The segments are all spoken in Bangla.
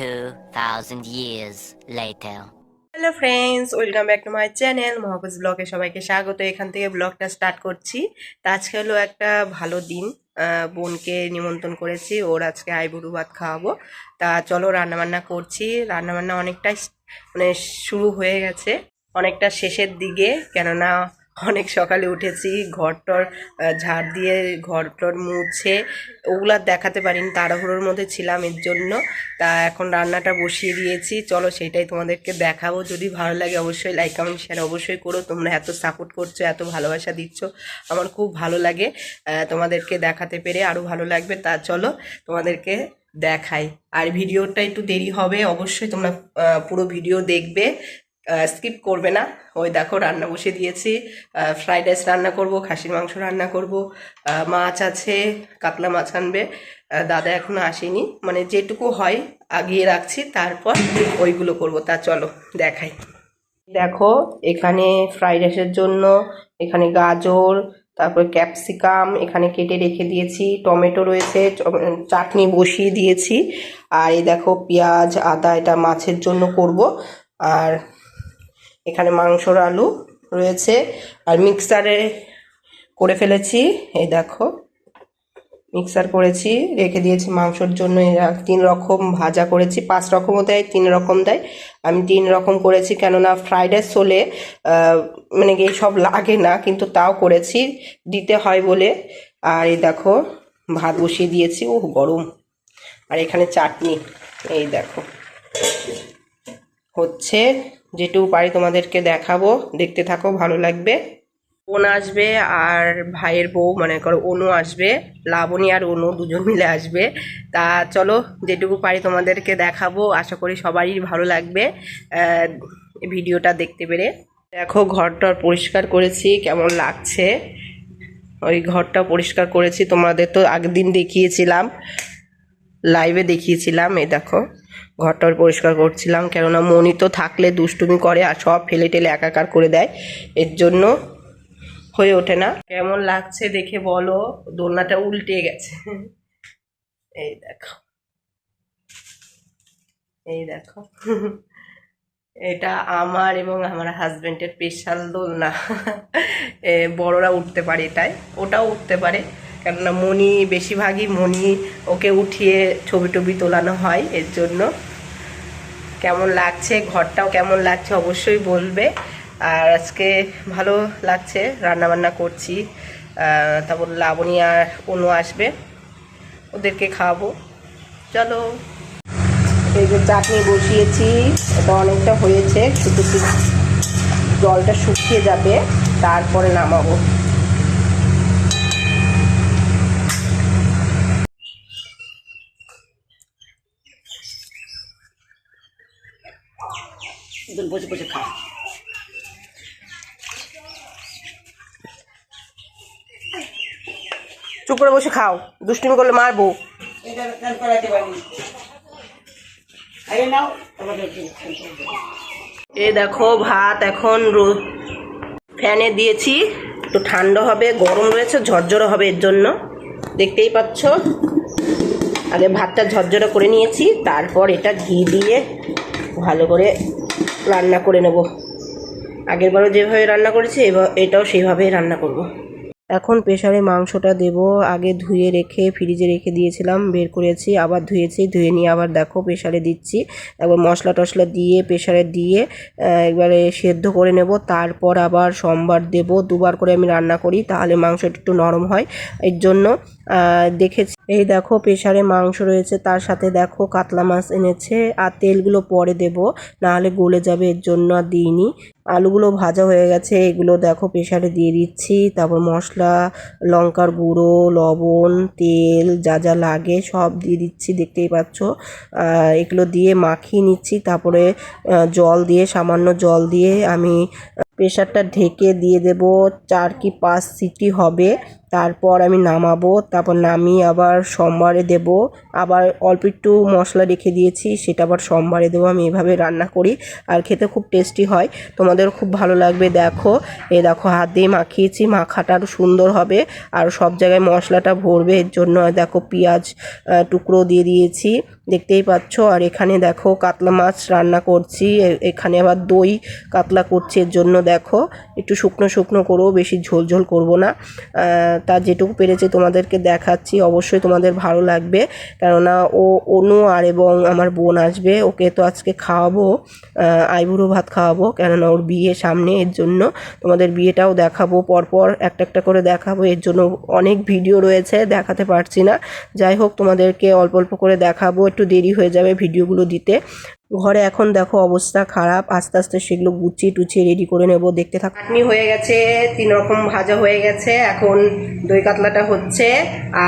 2,000 years later. Hello friends welcome back to my channel মহাকুজ ব্লগে সবাইকে স্বাগত। এখান থেকে ব্লগটা স্টার্ট করছি। তা আজকে হলো একটা ভালো দিন। বোনকে নিমন্ত্রণ করেছি। ওর আজকে আইবুড়ু ভাত খাওয়াবো। তা চলো রান্নাবান্না করছি। রান্নাবান্না অনেকটাই মানে শুরু হয়ে গেছে। অনেকটা শেষের দিকে। কেননা অনেক সকালে উঠেছি ঘরটর আহ, ঝাড় দিয়ে ঘরটর মুছে ওগুলা দেখাতে পারিনি তাড়াহুড়োর মধ্যে ছিলাম এর জন্য। তা এখন রান্নাটা বসিয়ে দিয়েছি। চলো সেটাই তোমাদেরকে দেখাবো। যদি ভালো লাগে অবশ্যই লাইক কমেন্ট শেয়ার অবশ্যই করো। তোমরা এত সাপোর্ট করছ এত ভালোবাসা দিচ্ছ আমার খুব ভালো লাগে তোমাদেরকে দেখাতে পেরে আরও ভালো লাগবে। তা চলো তোমাদেরকে দেখাই। আর ভিডিওটা একটু দেরি হবে অবশ্যই তোমরা পুরো ভিডিও দেখবে। স্কিপ করবে না। ওই দেখো রান্না বসে দিয়েছি। ফ্রাইড রাইস রান্না করব, খাসির মাংস রান্না করব। মাছ আছে, কাতলা মাছ আনবে। দাদা এখনও আসেনি। মানে যেটুকু হয় আগিয়ে রাখছি, তারপর ওইগুলো করব। তা চলো, দেখাই। দেখো, এখানে ফ্রাইড রাইসের জন্য এখানে গাজর, তারপর ক্যাপসিকাম এখানে কেটে রেখে দিয়েছি। টমেটো রয়েছে চাটনি বসিয়ে দিয়েছি। আর এই দেখো, পেঁয়াজ, আদা এটা মাছের জন্য করব। আর এখানে মাংসর আলু রয়েছে, আর মিক্সারে করে ফেলেছি, এই দেখো। মিক্সার করেছি, রেখে দিয়েছি মাংসর জন্য তিন রকম ভাজা করেছি, পাঁচ রকমও দেয়, তিন রকম দেয়। আমি তিন রকম করেছি, কেননা ফ্রাইড রাইস হলে মানে এই সব লাগে না, কিন্তু তাও করেছি, দিতে হয় বলে। আর এই দেখো, ভাত বসিয়ে দিয়েছি ও গরম। আর এখানে চাটনি, এই দেখো। হচ্ছে। যেটুকু পারি তোমাদেরকে দেখাবো। দেখতে থাকো, ভালো লাগবে। বোন আসবে আর ভাইয়ের বউ, মনে করো অনু আসবে। লাবণী আর অনু দুজন মিলে আসবে। তা চলো, যেটুকু পারি তোমাদেরকে দেখাবো। আশা করি সবারই ভালো লাগবে ভিডিওটা দেখতে পেরে। দেখো ঘরটর পরিষ্কার করেছি, কেমন লাগছে। ওই ঘরটা পরিষ্কার করেছি। তোমাদের তো আগের দিন দেখিয়েছিলাম লাইভে দেখিয়েছিলাম, এই দেখো। ঘরটর পরিষ্কার করছিলাম, কেননা মনি তো থাকলে দুষ্টুমি করে আর সব ফেলে টেলে একাকার করে দেয়, এর জন্য হয়ে ওঠে না। কেমন লাগছে দেখে বলো, দোলনাটা উল্টে গেছে। এই দেখো। এই দেখো। এটা আমার এবং আমার হাজবেন্ডের স্পেশাল দোলনা। বড়রা উঠতে পারে এটাই ওটাও উঠতে পারে, কেননা মণি বেশিরভাগই মণি ওকে উঠিয়ে ছবি টবি তোলানো হয়, এর জন্য। কেমন লাগছে, ঘরটাও কেমন লাগছে অবশ্যই বলবে। আর আজকে ভালো লাগছে, রান্নাবান্না করছি। তারপর লাবণী আর অনু আসবে, ওদেরকে খাওয়াবো। চলো। এই যে চাটনি বসিয়েছি, এটা অনেকটা হয়েছে, শুধু জলটা শুকিয়ে যাবে, তারপরে নামাবো। বসে বসে খা চুপ করে বসে খাও দুষ্টুমি করলে মারবো। এ দেখো ভাত এখন রো- ফ্যানে দিয়েছি। একটু ঠান্ডা হবে গরম রয়েছে ঝরঝরে হবে এর জন্য। দেখতেই পাচ্ছ? আগে ভাতটা ঝরঝরে করে নিয়েছি তারপর এটা ঘি দিয়ে ভালো করে রান্না করে নেব। আগেরবারও যেভাবে রান্না করেছি, এবার এটাও সেইভাবেই রান্না করব। এখন প্রেশারে মাংসটা দেব। আগে ধুয়ে রেখে ফ্রিজে রেখে দিয়েছিলাম, বের করেছি, আবার ধুয়েছি, ধুয়ে নিয়ে আবার দেখো প্রেশারে দিচ্ছি। একবার মশলা টশলা দিয়ে প্রেশারে দিয়ে একবারে সেদ্ধ করে নেব। তারপর আবার সোমবার দেব। দুবার করে আমি রান্না করি, তাহলে মাংসটা একটু নরম হয়। এর জন্য দেখেছি। এই দেখো প্রেশারে মাংস রয়েছে, তার সাথে দেখো কাতলা মাছ এনেছে, আর তেলগুলো পরে দেব, নাহলে গলে যাবে, এর জন্য আর দিইনি। আলুগুলো ভাজা হয়ে গেছে, এগুলো দেখো প্রেশারে দিয়ে দিচ্ছি, তারপর মশলা, লঙ্কার গুঁড়ো, লবণ, তেল, যা যা লাগে সব দিয়ে দিচ্ছি, দেখতেই পাচ্ছ। এগুলো দিয়ে মাখিয়ে নিচ্ছি, তারপরে জল দিয়ে, সামান্য জল দিয়ে আমি প্রেশারটা ঢেকে দিয়ে দেব, চার কি পাঁচ সিটি হবে। তারপর আমি নামাবো, তারপর নামিয়ে আবার সোমবারে দেব। আবার অল্প একটু মশলা রেখে দিয়েছি, সেটা আবার সোমবারে দেবো। আমি এভাবে রান্না করি আর খেতে খুব টেস্টি হয়। তোমাদের খুব ভালো লাগবে, দেখো। এ দেখো, হাত দিয়ে মাখিয়েছি, মাখাটা আরও সুন্দর হবে। আর সব জায়গায় মশলাটা ভরবে, এর জন্য দেখো পেঁয়াজ টুকরো দিয়ে দিয়েছি। দেখতেই পাচ্ছ। আর এখানে দেখো কাতলা মাছ রান্না করছি। এখানে আবার দই কাতলা করছি। এর জন্য দেখো একটু শুকনো শুকনো করব, বেশি ঝোল ঝোল করব না। তা যেটুকু পেরেছে তোমাদেরকে দেখাচ্ছি। অবশ্যই তোমাদের ভালো লাগবে। কেননা ও, অনু আর এবং আমার বোন আসবে। ওকে তো আজকে খাওয়াবো আইবুড়ো ভাত খাওয়াবো। কেননা ওর বিয়ে সামনে, এর জন্য তোমাদের বিয়েটাও দেখাবো পরপর। একটা একটা করে দেখাবো। এর জন্য অনেক ভিডিও রয়েছে, দেখাতে পারছি না। যাই হোক, তোমাদেরকে অল্প অল্প করে দেখাবো। একটু দেরি হয়ে যাবে ভিডিওগুলো দিতে। ঘরে এখন দেখো অবস্থা খারাপ, আস্তে আস্তে সেগুলো গুছিয়ে টুচিয়ে রেডি করে নেব, দেখতে থাক। চাটনি হয়ে গেছে, তিন রকম ভাজা হয়ে গেছে, এখন দই কাতলাটা হচ্ছে,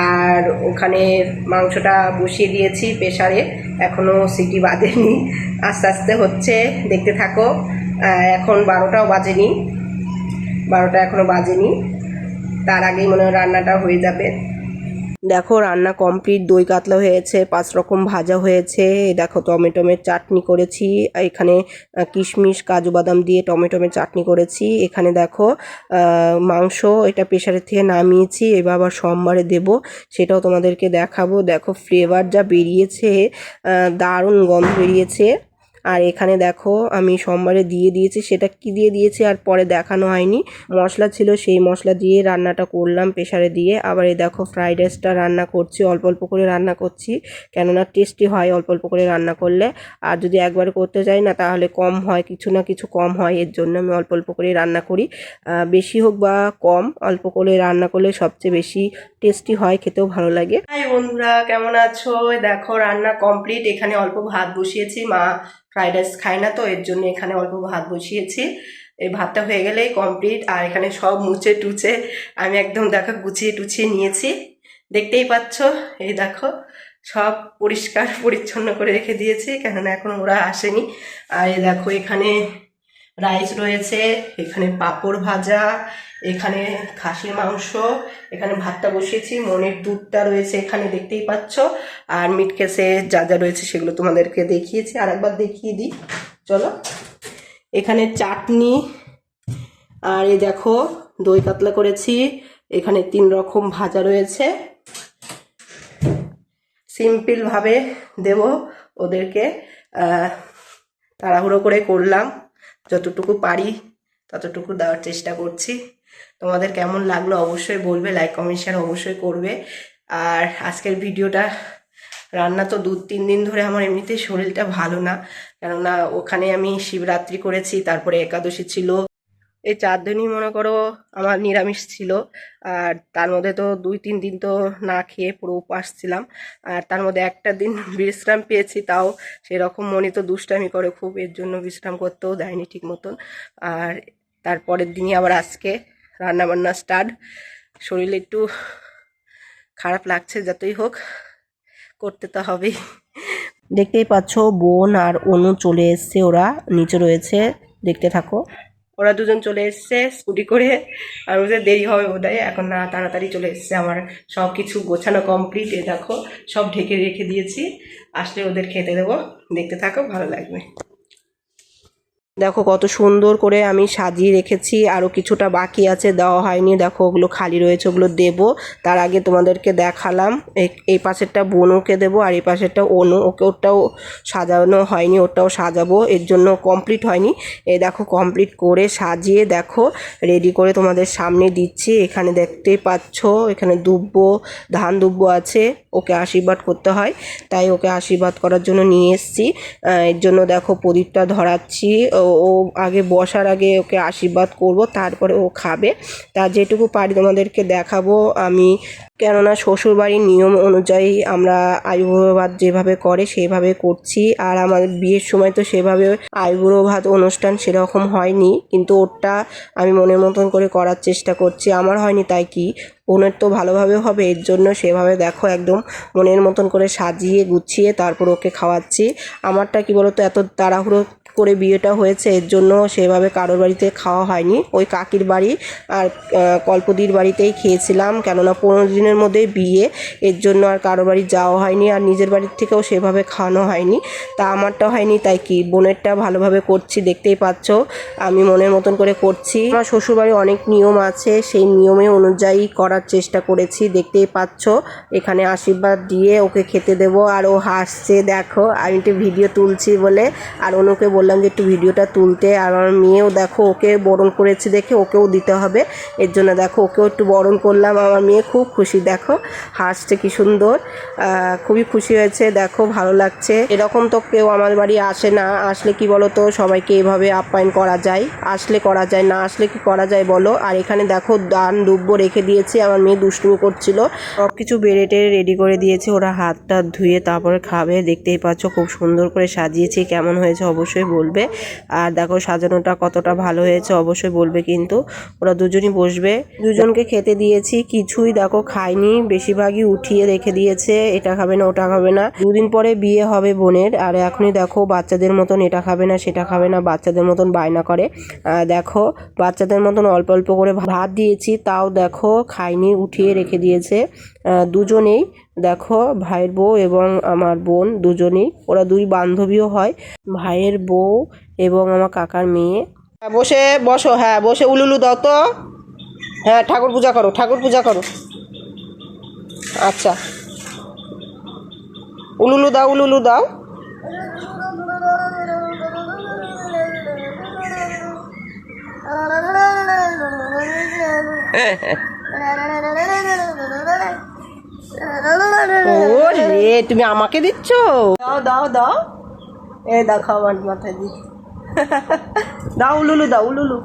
আর ওখানে মাংসটা বসিয়ে দিয়েছি প্রেসারে এখনও সিটি বাজেনি আস্তে আস্তে হচ্ছে, দেখতে থাকো। এখন বারোটাও বাজেনি, বারোটা এখনও বাজেনি, তার আগেই মনে হয় রান্নাটা হয়ে যাবে। দেখো, রান্না কমপ্লিট দই কাতলা হয়েছে, পাঁচ রকম ভাজা হয়েছে। দেখো, টমেটোমের চাটনি করেছি। এখানে কিশমিশ, কাজু বাদাম দিয়ে টমেটোমের চাটনি করেছি। এখানে দেখো মাংস, এটা প্রেশারের থেকে নামিয়েছি। এবার আবার সোমবারে দেব, সেটাও তোমাদেরকে দেখাবো। দেখো ফ্লেভার যা বেরিয়েছে দারুণ গন্ধ বেরিয়েছে। আর এখানে দেখো আমি সোমবারে দিয়ে দিয়েছি, সেটা কি দিয়ে দিয়েছি আর পরে দেখানো হয়নি। মশলা ছিল সেই মশলা দিয়ে রান্নাটা করলাম প্রেশারে দিয়ে। আবার এই দেখো ফ্রাইড রাইসটা রান্না করছি, অল্প অল্প করে রান্না করছি, কেননা টেস্টি হয় অল্প অল্প করে রান্না করলে। আর যদি একবারে করতে যাই না, তাহলে কম হয়, কিছু না কিছু কম হয়, এর জন্য আমি অল্প অল্প করে রান্না করি। বেশি হোক বা কম, অল্প করে রান্না করলে সবচেয়ে বেশি টেস্টি হয়, খেতেও ভালো লাগে। হাই বন্ধুরা, কেমন আছো? দেখো রান্না কমপ্লিট, এখানে অল্প ভাত বসিয়েছি, মা ফ্রাইড রাইস খায় না তো, এর জন্য এখানে অল্প ভাত বসিয়েছি। এই ভাতটা হয়ে গেলেই কমপ্লিট আর এখানে সব মুছে টুচে আমি একদম দেখো গুছিয়ে টুছিয়ে নিয়েছি। দেখতেই পাচ্ছ, এই দেখো, সব পরিষ্কার পরিচ্ছন্ন করে রেখে দিয়েছি, কেননা এখন ওরা আসেনি। আর দেখো এখানে রাইস রয়েছে, এখানে পাঁপড় ভাজা, এখানে খাসির মাংস, এখানে ভাতটা বসিয়েছি, মনের দুধটা রয়েছে এখানে দেখতেই পাচ্ছ, আর মিট কেসে যা যা রয়েছে সেগুলো তোমাদেরকে দেখিয়েছি আর একবার দেখিয়ে দিই, চলো। এখানে চাটনি, আর এই দেখো, দই কাতলা করেছি, এখানে তিন রকম ভাজা রয়েছে। সিম্পল ভাবে দেব ওদেরকে তাড়াহুড়ো করে করলাম। যতটুকু পারি, ততটুকু দেওয়ার চেষ্টা করছি। তোমাদের কেমন লাগল অবশ্যই বলবে লাইক কমেন্ট শেয়ার অবশ্যই করবে। আর আজকের ভিডিওটা, রান্না তো দু তিন দিন ধরে আমার এমনিতে শরীরটা ভালো না। কেননা ওখানে আমি শিবরাত্রি করেছি, তারপরে একাদশী ছিল। এই চার দিনই মনে করো আমার নিরামিষ ছিল, আর তার মধ্যে তো দুই, তিন দিন তো না খেয়ে পুরো উপাস ছিলাম। আর তার মধ্যে একটা দিন বিশ্রাম পেয়েছি, তাও সেরকম মনে তো দুষ্টামি করে খুব, এর জন্য বিশ্রাম করতেও দেয়নি ঠিক মতন। আর তারপরের দিনই আবার আজকে রান্না বান্না স্টার্ট শরীরে একটু খারাপ লাগছে, যতই হোক, করতে তো হবেই। দেখতেই পাচ্ছ, বোন আর অনু চলে এসছে, ওরা নিচে রয়েছে, দেখতে থাকো। ওরা দুজন চলে এসছে, স্কুটি করে। আর ওদের দেরি হবে বোধহয়, এখন না, তাড়াতাড়ি চলে এসছে আমার সব কিছু গোছানো কমপ্লিট এ দেখো, সব ঢেকে রেখে দিয়েছি। আসলে ওদের খেতে দেবো, দেখতে থাকো, ভালো লাগবে। দেখো কত সুন্দর করে আমি সাজিয়ে রেখেছি আরও কিছুটা বাকি আছে, দেওয়া হয়নি। দেখো ওগুলো খালি রয়েছে, ওগুলো দেব। তার আগে তোমাদেরকে দেখালাম, এই- পাশেরটা বোনকে দেবো আর এই পাশেরটা অনু, ওকে ওটাও সাজানো হয়নি ওটাও সাজাবো, এর জন্য কমপ্লিট হয়নি। এই দেখো কমপ্লিট করে সাজিয়ে দেখো রেডি করে তোমাদের সামনে দিচ্ছি। এখানে দেখতেই পাচ্ছ, এখানে দুব্ব, ধান দুব্ব আছে, ওকে আশীর্বাদ করতে হয়। তাই ওকে আশীর্বাদ করার জন্য নিয়ে এসেছি। এর জন্য দেখো প্রদীপটা ধরাচ্ছি ও আগে বসার আগে ওকে আশীর্বাদ করব, তারপরে ও খাবে। তা যেটুকু পারি তোমাদেরকে দেখাবো, আমি কেননা শ্বশুরবাড়ির নিয়ম অনুযায়ী আমরা আয়ুর্বেদ যেভাবে করে সেভাবে করছি, আর আমাদের বিয়ের সময় তো সেভাবে আয়ুর্বেদ ভাত অনুষ্ঠান সেরকম হয়নি, কিন্তু ওরটা আমি মনের মতন করে করার চেষ্টা করছি। আমার হয়নি তাই কি? বোনের তো ভালোভাবে হবে, এর জন্য সেভাবে দেখো একদম মনের মতন করে সাজিয়ে গুছিয়ে তারপর ওকে খাওয়াচ্ছি। আমারটা কি বলতো, এত তাড়াহুড়ো করে বিয়েটা হয়েছে, এর জন্য সেভাবে কারোর বাড়িতে খাওয়া হয়নি। ওই কাকির বাড়ি আর কল্পদির বাড়িতেই খেয়েছিলাম, কেননা পনেরো দিনের মধ্যেই বিয়ে, এর জন্য আর কারোর বাড়ি যাওয়া হয়নি আর নিজের বাড়ির থেকেও সেভাবে খাওয়ানো হয়নি। তা আমারটা হয়নি, তাই কি, বোনেরটা ভালোভাবে করছি, দেখতেই পাচ্ছ, আমি মনের মতন করে করছি। আমার শ্বশুরবাড়ি অনেক নিয়ম আছে, সেই নিয়মে অনুযায়ী করার চেষ্টা করেছি, দেখতেই পাচ্ছ, এখানে আশীর্বাদ দিয়ে ওকে খেতে দেবো, আর ও হাসছে, দেখো, আমি একটু ভিডিও তুলছি বলে, আর অনুকে বললাম যে একটু ভিডিওটা তুলতে আর আমার মেয়েও দেখো, ওকে বরণ করেছি দেখে ওকেও দিতে হবে। এর জন্য দেখো, ওকেও একটু বরণ করলাম। আমার মেয়ে খুব খুশি, দেখো, হাসছে কি সুন্দর। খুবই খুশি হয়েছে, দেখো, ভালো লাগছে। এরকম তো কেউ আমার বাড়ি আসে না। আসলে কি বলো তো সবাইকে এভাবে আপ্যায়ন করা যায়। আসলে করা যায়, না আসলে কি করা যায় বলো? আর এখানে দেখো, দান দুব্য রেখে দিয়েছি, আমার মেয়ে দুষ্টুমি করছিল। সব কিছু বেড়ে টেড়ে রেডি করে দিয়েছে, ওরা হাত টাত ধুয়ে তারপরে খাবে। দেখতেই পাচ্ছ, খুব সুন্দর করে সাজিয়েছি, কেমন হয়েছে অবশ্যই বলবে। আর দেখো, সাজানোটা কতটা ভালো হয়েছে, অবশ্যই বলবে কিন্তু। ওরা দুজনই বসবে। দুজনকে খেতে দিয়েছি, কিছুই দেখো খায়নি, বেশিরভাগই উঠিয়ে রেখে দিয়েছে, এটা খাবে না, ওটা খাবে না। দুদিন পরে বিয়ে হবে বোনের, আর এখনই দেখো বাচ্চাদের মতন এটা খাবে না, সেটা খাবে না, বাচ্চাদের মতন বায়না করে। দেখো, বাচ্চাদের মতন অল্প অল্প করে ভাত দিয়েছি, তাও দেখো খায়নি, উঠিয়ে রেখে দিয়েছে। দুজনেই দেখো ভাইয়ের বউ এবং আমার বোন দুজনেই ওরা দুই বান্ধবীও হয় ভাইয়ের বউ এবং আমার কাকার মেয়ে। বসে বসো হ্যাঁ বসে উলুলু দাও তো। হ্যাঁ ঠাকুর পূজা করো ঠাকুর পূজা করো। আচ্ছা। উলুলু দাও উলুলু দাও। ও রে তুমি আমাকে দিচ্ছ? দাও দাও দাও। এ দেখো আমার মাথায় দি দাও উলুলু দাও উলুলু।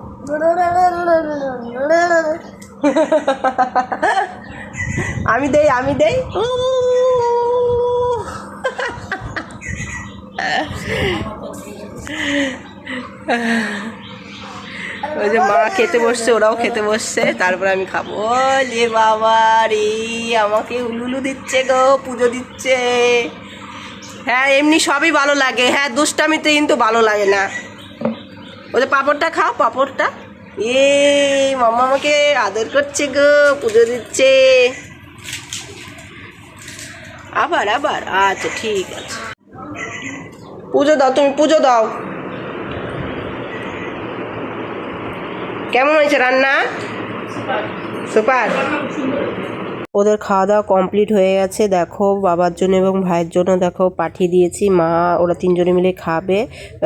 আমি দেই আমি দেই। ওই যে মা খেতে বসছে, ওরাও খেতে বসছে, তারপরে আমি খাব। লে বাবা রে, আমাকে উলুলু দিচ্ছে গো, পুজো দিচ্ছে। হ্যাঁ এমনি সবই ভালো লাগে। হ্যাঁ দুষ্টামিতে কিন্তু ভালো লাগে না। যে পাঁপড়টা খাও, পাঁপড়টা। এ মামা আমাকে আদর করছে গো, পুজো দিচ্ছে। আবার আবার আচ্ছা ঠিক আছে। পুজো দাও, তুমি পুজো দাও। কেমন হয়েছে রান্না? সুপার। ওদের খাওয়া দাওয়া কমপ্লিট হয়ে গেছে। দেখো বাবার জন্য এবং ভাইয়ের জন্য দেখো পাঠিয়ে দিয়েছি। মা ওরা তিনজনে মিলে খাবে।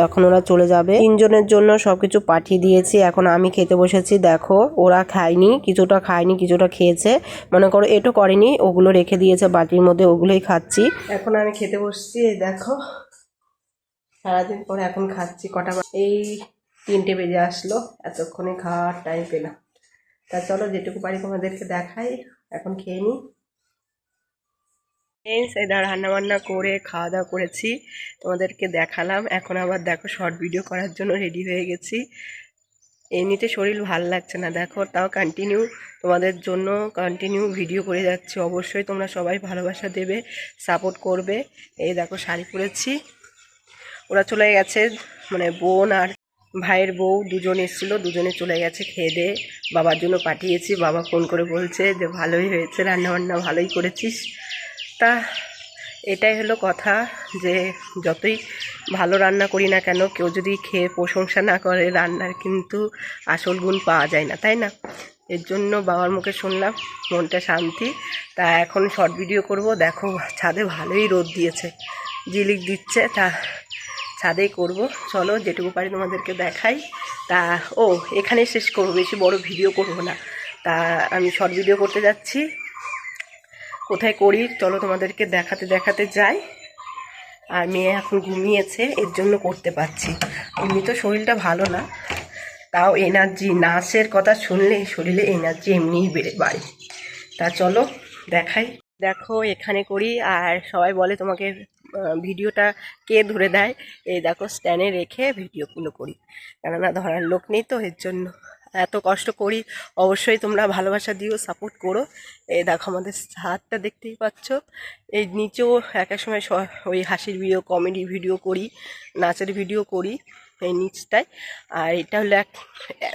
এখন ওরা চলে যাবে। তিনজনের জন্য সব কিছু পাঠিয়ে দিয়েছি। এখন আমি খেতে বসেছি। দেখো ওরা খায়নি কিছুটা খায়নি কিছুটা খেয়েছে। মনে করো এটো করেনি ওগুলো রেখে দিয়েছে বাটির মধ্যে ওগুলোই খাচ্ছি। এখন আমি খেতে বসছি দেখো। সারাদিন পরে এখন খাচ্ছি কটা এই তিনটে বেজে আসলো, এতক্ষণে খাওয়ার টাইম পেলাম। তা চলো যেটুকু পারি তোমাদেরকে দেখাই, এখন খেয়ে নিই। এই রান্না বান্না করে খাওয়া দাওয়া করেছি, তোমাদেরকে দেখালাম। এখন আবার দেখো শর্ট ভিডিও করার জন্য রেডি হয়ে গেছি। এমনিতে শরীর ভালো লাগছে না, দেখো, তাও কন্টিনিউ তোমাদের জন্য কন্টিনিউ ভিডিও করে যাচ্ছি। অবশ্যই তোমরা সবাই ভালোবাসা দেবে সাপোর্ট করবে। এই দেখো, শাড়ি পরেছি। ওরা চলে গেছে মানে বোন আর ভাইয়ের বউ দুজন এসেছিল, দুজনে চলে গেছে খেয়ে দিয়ে। বাবার জন্য পাঠিয়েছি, বাবা ফোন করে বলছে যে ভালোই হয়েছে, রান্নাবান্না ভালোই করেছিস। তা এটাই হলো কথা যে যতই ভালো রান্না করি না কেন, কেউ যদি খেয়ে প্রশংসা না করে, রান্নার কিন্তু আসল গুণ পাওয়া যায় না, তাই না? এর জন্য বাবার মুখে শুনলাম, মনটা শান্তি। তা এখন শর্ট ভিডিও করব, দেখো ছাদে ভালোই রোদ দিয়েছে, জিলিক দিচ্ছে, তা ছাদেই করব। চলো যেটুকু পারি তোমাদেরকে দেখাই। তা, ও এখানে শেষ করব, বেশি বড় ভিডিও করব না। তা, আমি শর্ট ভিডিও করতে যাচ্ছি। কোথায় করি? চলো তোমাদেরকে দেখাতে দেখাতে যাই। আর মেয়ে এখন ঘুমিয়েছে, এর জন্য করতে পারছি। এমনি তো শরীরটা ভালো না। তাও এনার্জি নাচের কথা শুনলে শরীরে এনার্জি এমনিই বেড়ে বাড়ে। তা চলো, দেখাই। দেখো, এখানে করি, আর সবাই বলে তোমাকে ভিডিওটা কে ধরে দেয় এই দেখো স্ট্যান্ডে রেখে ভিডিওগুলো করি। কেননা ধরার লোক নেই তো, এর জন্য এত কষ্ট করি। অবশ্যই তোমরা ভালোবাসা দিও সাপোর্ট করো। এই দেখো, আমাদের হাতটা দেখতেই পাচ্ছ। এই নিচেও এক এক সময় ওই হাসির ভিডিও কমেডি ভিডিও করি, নাচের ভিডিও করি, এই নিচটায়। আর এটা হলো এক,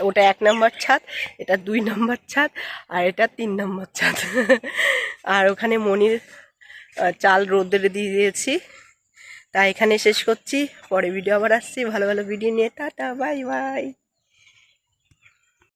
ওটা এক নম্বর ছাদ, এটা দুই নম্বর ছাদ, আর এটা তিন নম্বর ছাদ। আর ওখানে মনির চাল রোদ্রে দিয়ে দিয়েছি। তা এখানে শেষ করছি। পরে ভিডিও আবার আসছি। ভালো ভালো ভিডিও নিয়ে। Tata bye bye